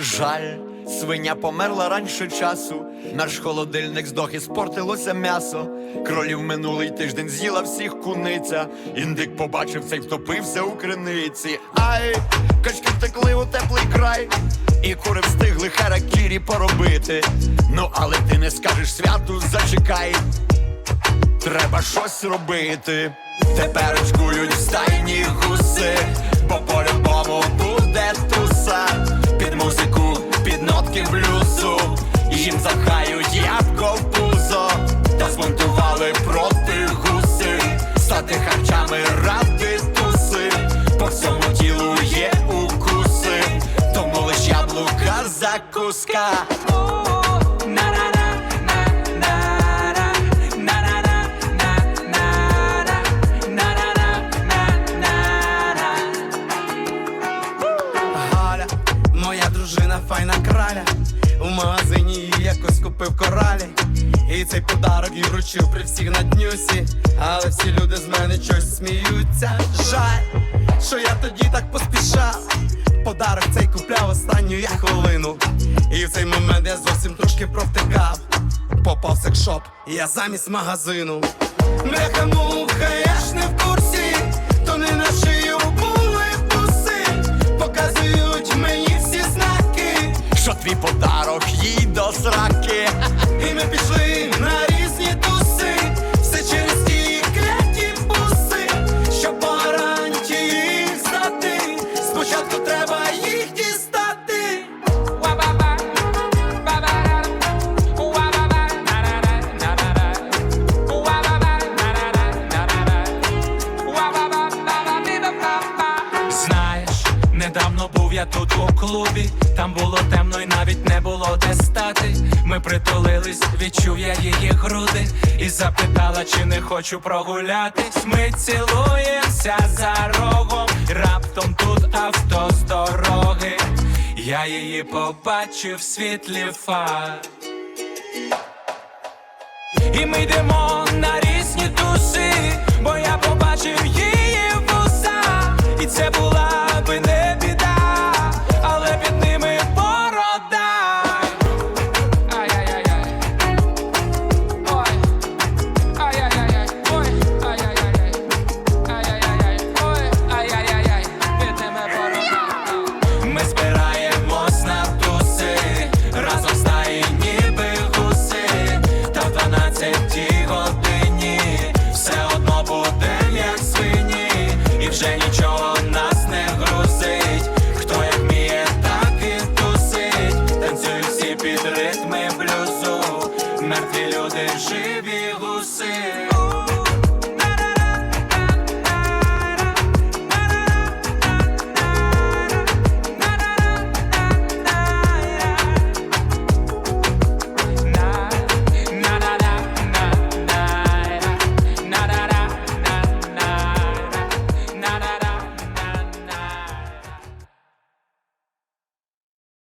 Жаль, свиня померла раніше часу. Наш холодильник здох і спортилося м'ясо. Кролів минулий тиждень з'їла всіх куниця. Індик побачив цей втопився у криниці. Ай, качки втекли у теплий край. І кури встигли харакірі поробити. Ну, але ти не скажеш святу, зачекай. Треба щось робити. Тепер очкують в стайні закуска. Галя, моя дружина файна краля. У магазині якось купив коралі. І цей подарок їй вручив при всіх на днюсі. Але всі люди з мене щось сміються. Жаль, що я тоді так поспішав. Подарок цей купляв останню я хвилину. І в цей момент я зовсім трошки провтикав. Попав в секшоп, я замість магазину. Бляха муха, я ж не в курсі, то не на шию були туси. Показують мені всі знаки. Що твій подарок їй до сраки. І ми пішли недавно був я тут у клубі, там було темно і навіть не було де стати. Ми притулились, відчув я її груди і запитала, чи не хочу прогулятись. Ми цілуємося за рогом, раптом тут авто з дороги. Я її побачив в світлі фар. І ми йдемо на різні туси, бо я побачив її вуса, і це була